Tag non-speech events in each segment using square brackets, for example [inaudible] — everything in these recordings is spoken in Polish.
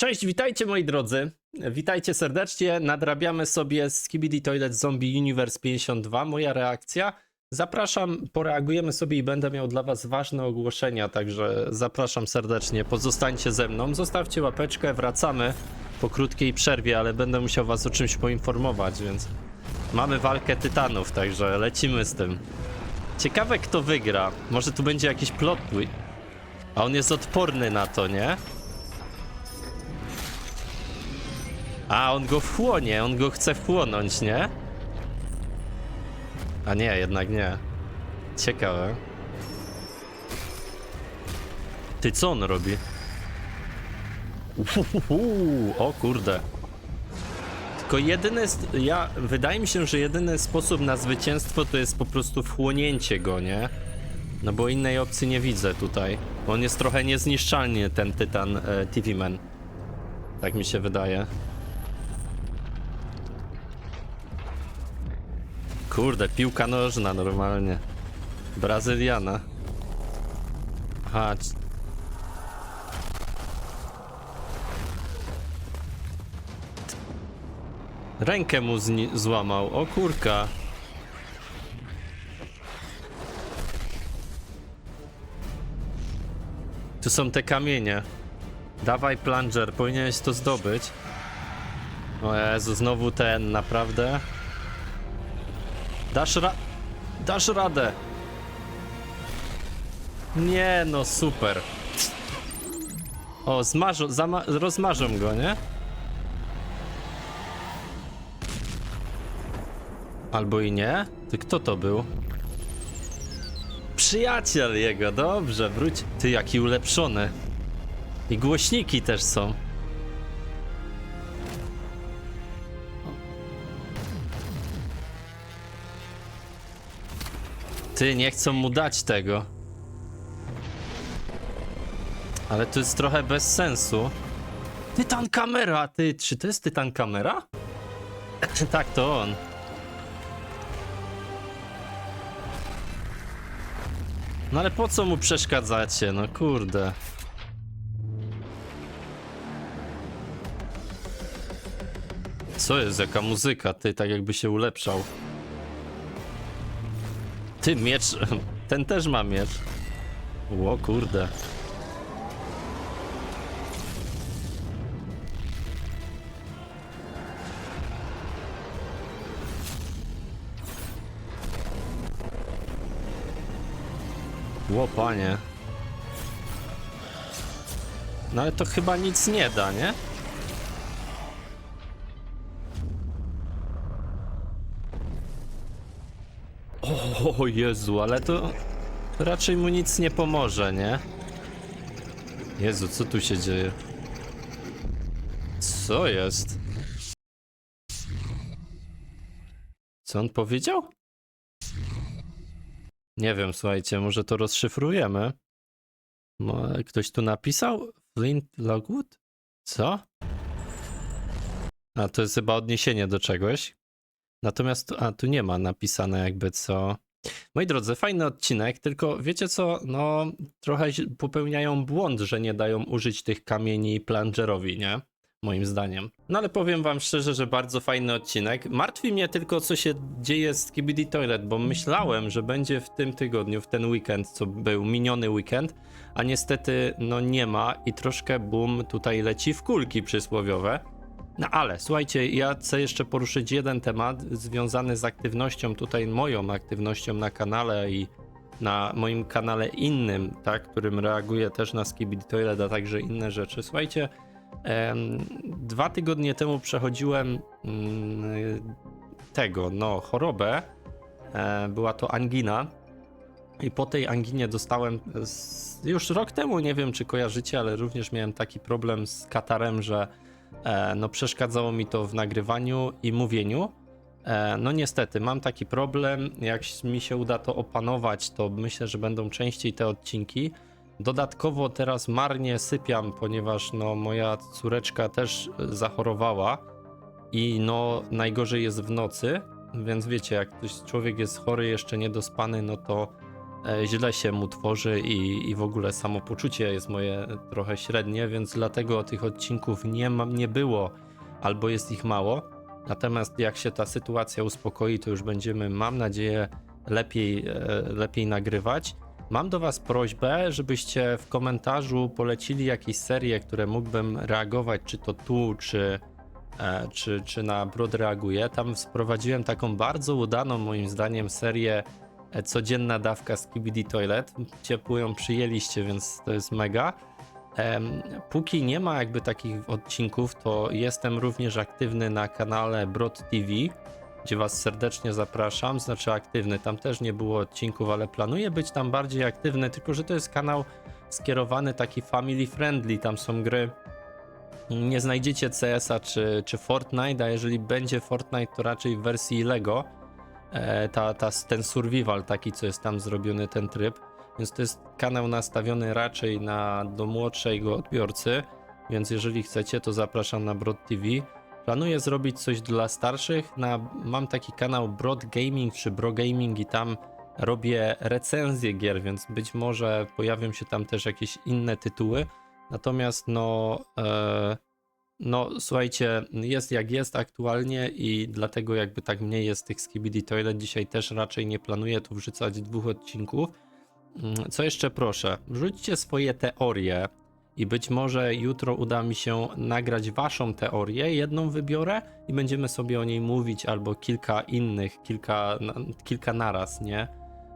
Cześć, witajcie moi drodzy. Witajcie serdecznie. Nadrabiamy sobie Skibidi Toilet Zombie Universe 52. Moja reakcja. Zapraszam, poreagujemy sobie i będę miał dla was ważne ogłoszenia, także zapraszam serdecznie. Pozostańcie ze mną, zostawcie łapeczkę, wracamy po krótkiej przerwie, ale będę musiał was o czymś poinformować, więc mamy walkę tytanów, także lecimy z tym. Ciekawe kto wygra. Może tu będzie jakiś plot. A on jest odporny na to, nie? A, on go wchłonie, on go chce wchłonąć, nie? A nie, jednak nie. Ciekawe. Ty, co on robi? Uhuhu, o kurde. Tylko jedyny, ja, wydaje mi się, że jedyny sposób na zwycięstwo to jest po prostu wchłonięcie go, nie? No bo innej opcji nie widzę tutaj. On jest trochę niezniszczalny, ten tytan e, TV Man. Tak mi się wydaje. Kurde, piłka nożna normalnie. Brazyliana. Aha. Rękę mu złamał. O kurka. Tu są te kamienie. Dawaj plunger, powinieneś to zdobyć. O Jezu, znowu ten, naprawdę? Dasz ra... Dasz radę. Nie no, super. O, zmarzą, zama... rozmarzą go, nie? Albo i nie? Ty kto to był? Przyjaciel jego, dobrze, wróć. Ty, jaki ulepszony. I głośniki też są. Ty, nie chcą mu dać tego. Ale to jest trochę bez sensu. Tytan kamera, ty, czy to jest tytan kamera? tak, to on. No ale po co mu przeszkadzacie? No kurde. Co jest, jaka muzyka? Ty, tak jakby się ulepszał. Ty, miecz... [laughs] Ten też ma miecz. Ło, kurde. Ło, panie. No ale to chyba nic nie da, nie? O Jezu, ale to raczej mu nic nie pomoże, nie? Jezu, co tu się dzieje? Co jest? Co on powiedział? Nie wiem, słuchajcie, może to rozszyfrujemy. Ktoś tu napisał? Flint Lockwood? Co? A to jest chyba odniesienie do czegoś. Natomiast, a tu nie ma napisane jakby co. Moi drodzy, fajny odcinek, tylko wiecie co, no trochę popełniają błąd, że nie dają użyć tych kamieni plungerowi, nie? Moim zdaniem. No ale powiem wam szczerze, że bardzo fajny odcinek. Martwi mnie tylko, co się dzieje z Skibidi Toilet, bo myślałem, że będzie w tym tygodniu, w ten weekend, co był miniony weekend, a niestety no nie ma i troszkę boom tutaj leci w kulki przysłowiowe. No ale słuchajcie, ja chcę jeszcze poruszyć jeden temat związany z aktywnością tutaj, moją aktywnością na kanale i na moim kanale innym, tak, którym reaguję też na Skibidi Toilet, a także inne rzeczy. Słuchajcie, em, dwa tygodnie temu przechodziłem mm, tego, no, chorobę. E, była to angina. I po tej anginie dostałem z, już rok temu, nie wiem czy kojarzycie, ale również miałem taki problem z katarem, że no przeszkadzało mi to w nagrywaniu i mówieniu. E, no niestety, mam taki problem. Jak mi się uda to opanować, to myślę, że będą częściej te odcinki. Dodatkowo teraz marnie sypiam, ponieważ no moja córeczka też zachorowała i no najgorzej jest w nocy, więc wiecie, jak ktoś człowiek jest chory, jeszcze niedospany, no to e, źle się mu tworzy i, i w ogóle samopoczucie jest moje trochę średnie, więc dlatego tych odcinków nie, ma, nie było albo jest ich mało. Natomiast jak się ta sytuacja uspokoi, to już będziemy, mam nadzieję, lepiej, e, lepiej nagrywać. Mam do Was prośbę, żebyście w komentarzu polecili jakieś serie, które mógłbym reagować, czy to tu, czy, e, czy, czy na Brod reaguje. Tam wprowadziłem taką bardzo udaną, moim zdaniem, serię e, Codzienna dawka z Kibidi Toilet. Ciepło ją przyjęliście, więc to jest mega. Póki nie ma jakby takich odcinków, to jestem również aktywny na kanale Brod TV, gdzie Was serdecznie zapraszam. Znaczy aktywny, tam też nie było odcinków, ale planuję być tam bardziej aktywny, tylko że to jest kanał skierowany taki family friendly. Tam są gry. Nie znajdziecie CS-a czy, czy Fortnite, a jeżeli będzie Fortnite, to raczej w wersji Lego. E, ta, ta, ten survival taki, co jest tam zrobiony, ten tryb. Więc to jest kanał nastawiony raczej na do młodszego odbiorcy, więc jeżeli chcecie, to zapraszam na Broad TV. Planuję zrobić coś dla starszych. Na, mam taki kanał Broad Gaming czy Bro Gaming i tam robię recenzje gier, więc być może pojawią się tam też jakieś inne tytuły. Natomiast no, e, no słuchajcie, jest jak jest aktualnie i dlatego jakby tak mniej jest tych Skibidi Toilet. Dzisiaj też raczej nie planuję tu wrzucać dwóch odcinków. Mm, Co jeszcze proszę? Wrzućcie swoje teorie i być może jutro uda mi się nagrać waszą teorię. Jedną wybiorę i będziemy sobie o niej mówić, albo kilka innych, kilka, kilka naraz, nie?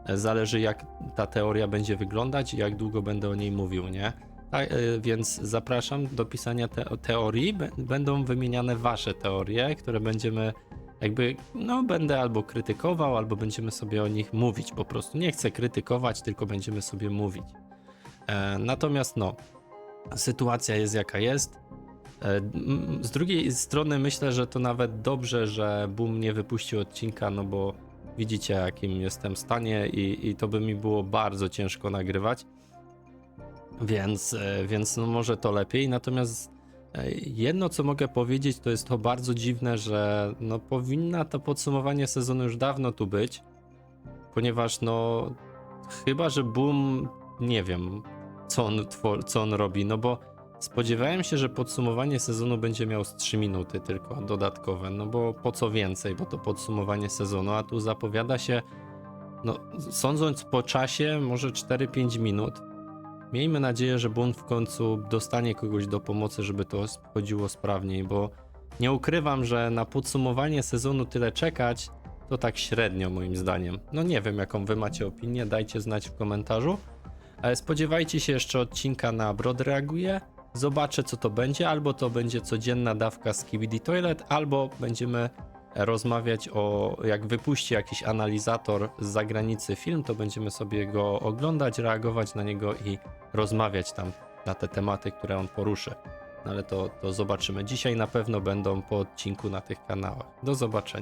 Zależy jak ta teoria będzie wyglądać i jak długo będę o niej mówił, nie? Tak, y, więc zapraszam do pisania te teorii. Będą wymieniane wasze teorie, które będziemy jakby, no będę albo krytykował, albo będziemy sobie o nich mówić po prostu. Nie chcę krytykować, tylko będziemy sobie mówić. E, natomiast no, sytuacja jest jaka jest. E, z drugiej strony myślę, że to nawet dobrze, że Boom nie wypuścił odcinka, no bo widzicie jakim jestem stanie i, i to by mi było bardzo ciężko nagrywać. Więc, e, więc no może to lepiej. Natomiast e, jedno, co mogę powiedzieć, to jest to bardzo dziwne, że no powinna to podsumowanie sezonu już dawno tu być, ponieważ no chyba, że Boom, nie wiem, co on, co on robi, no bo spodziewałem się, że podsumowanie sezonu będzie miał z 3 minuty tylko dodatkowe, no bo po co więcej, bo to podsumowanie sezonu, a tu zapowiada się, no sądząc po czasie, może 4-5 minut. Miejmy nadzieję, że Boom w końcu dostanie kogoś do pomocy, żeby to chodziło sprawniej, bo nie ukrywam, że na podsumowanie sezonu tyle czekać, to tak średnio moim zdaniem. No nie wiem, jaką wy macie opinię, dajcie znać w komentarzu. Ale spodziewajcie się jeszcze odcinka na Brod Reaguje. Zobaczę, co to będzie. Albo to będzie codzienna dawka z KBD Toilet, albo będziemy rozmawiać o, jak wypuści jakiś analizator z zagranicy film, to będziemy sobie go oglądać, reagować na niego i rozmawiać tam na te tematy, które on poruszy. No ale to, to zobaczymy. Dzisiaj na pewno będą po odcinku na tych kanałach. Do zobaczenia.